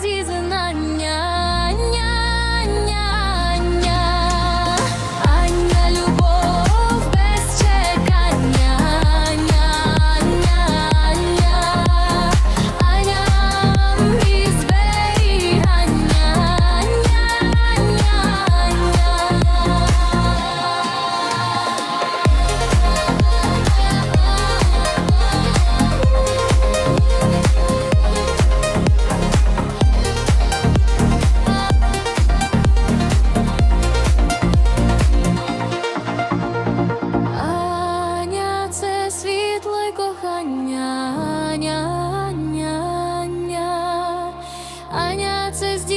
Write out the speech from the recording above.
sees світле кохання, Аня, Аня, Аня, Аня це здійснення.